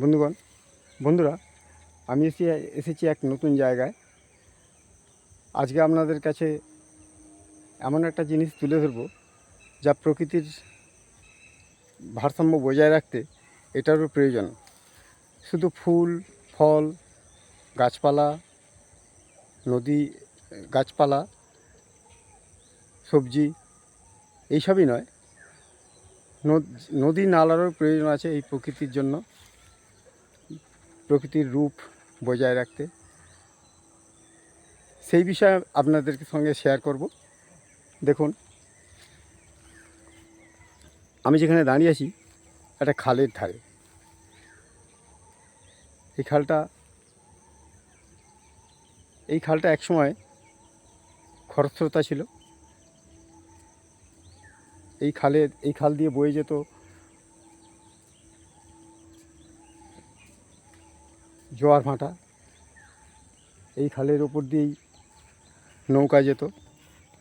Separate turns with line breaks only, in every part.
বন্ধুগণ, বন্ধুরা, আমি এসে, এসেছি এক নতুন জায়গায়। আজকে আপনাদের কাছে এমন একটা জিনিস তুলে ধরবো, যা প্রকৃতির ভারসাম্য বজায় রাখতে এটারও প্রয়োজন। শুধু ফুল, ফল, গাছপালা, নদী, গাছপালা, সবজি, এইসবই নয়, নদ- নালারও প্রয়োজন আছে এই প্রকৃতির জন্য। প্রকৃতির রূপ বজায় রাখতে। সেই বিষয়ে আপনাদের সঙ্গে শেয়ার করব। দেখুন, আমি যেখানে দাঁড়িয়ে আছি একটা খালের ধারে। এই খালটা এই খালটা একসময় খরস্রোতা ছিল। এই খালের, এই খাল দিয়ে বয়ে যেত জোয়ার ভাঁটা। এই খালের ওপর দিয়েই নৌকা যেত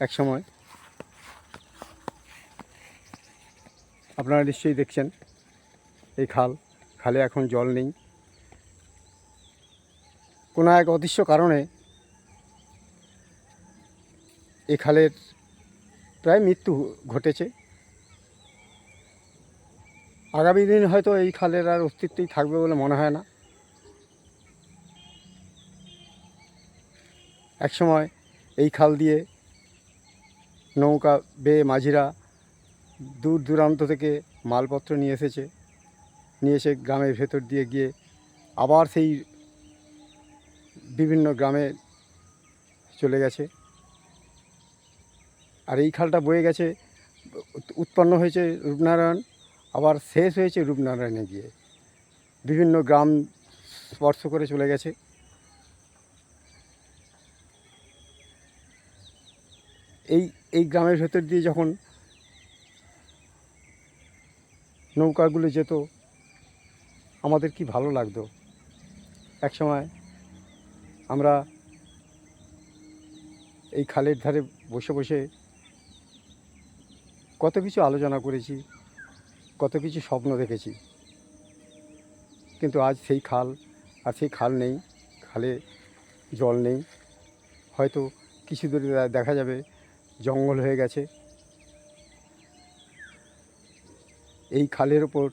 এক সময় আপনারা নিশ্চয়ই দেখছেন এই খাল। খালে এখন জল নেই। কোনো এক অদৃশ্য কারণে এই খালের প্রায় মৃত্যু ঘটেছে। আগামী দিন হয়তো এই খালের আর অস্তিত্বই থাকবে বলে মনে হয় না। একসময় এই খাল দিয়ে নৌকা বেয়ে মাঝিরা দূর দূরান্ত থেকে মালপত্র নিয়ে এসেছে। নিয়ে এসে গ্রামের ভেতর দিয়ে গিয়ে আবার সেই বিভিন্ন গ্রামে চলে গেছে। আর এই খালটা বয়ে গেছে, উৎপন্ন হয়েছে রূপনারায়ণ, আবার শেষ হয়েছে রূপনারায়ণে গিয়ে। বিভিন্ন গ্রাম স্পর্শ করে চলে গেছে। এই এই গ্রামের ভেতর দিয়ে যখন নৌকাগুলো যেত, আমাদের কি ভালো লাগতো? একসময় আমরা এই খালের ধারে বসে বসে কত কিছু আলোচনা করেছি, কত কিছু স্বপ্ন দেখেছি। কিন্তু আজ সেই খাল, আর সেই খাল নেই, খালে জল নেই। হয়তো কিছু দূরে দেখা যাবে জঙ্গল হয়ে গেছে। এই খালের ওপর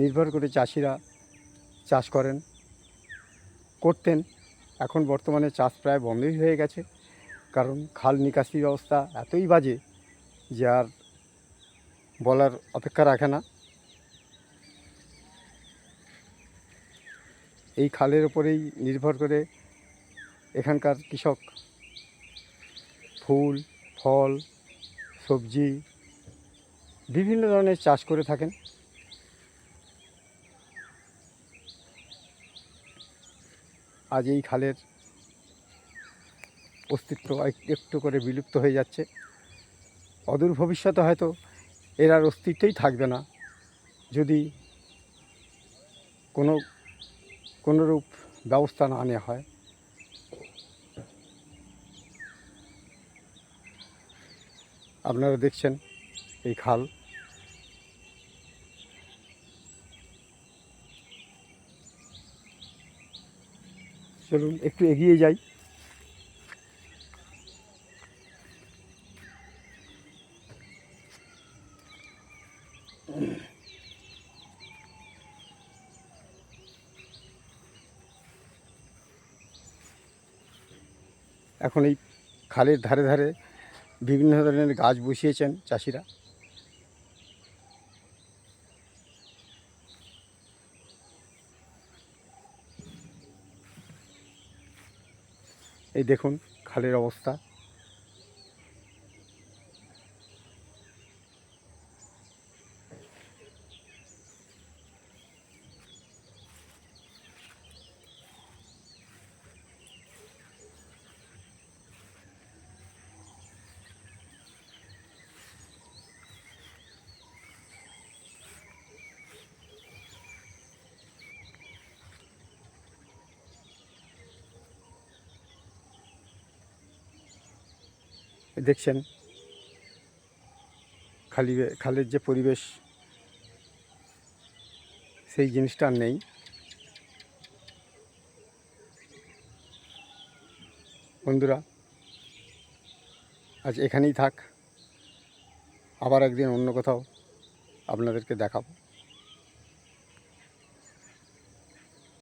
নির্ভর করে চাষিরা চাষ করেন, করতেন। এখন বর্তমানে চাষ প্রায় বন্ধই হয়ে গেছে। কারণ খাল নিকাশি ব্যবস্থা এতই বাজে যে আর বলার অপেক্ষা রাখে না। এই খালের ওপরেই নির্ভর করে এখানকার কৃষক ফুল ফল, সবজি, বিভিন্ন ধরনের চাষ করে থাকেন। আজ এই খালের অস্তিত্ব একটু করে বিলুপ্ত হয়ে যাচ্ছে। অদূর ভবিষ্যতে হয়তো এর আর অস্তিত্বই থাকবে না। যদি কোনো, কোনোরূপ ব্যবস্থা না নেওয়া হয় আপনারা দেখছেন এই খাল। চলুন একটু এগিয়ে যাই। এখন এই খালের ধারে ধারে বিভিন্ন ধরনের গাছ বসিয়েছেন চাষিরা। এই দেখুন খালের অবস্থা। দেখছেন, খালি, খালের যে পরিবেশ, সেই জিনিসটা আর নেই। বন্ধুরা, আজ এখানেই থাক। আবার একদিন অন্য কোথাও আপনাদেরকে দেখাবো।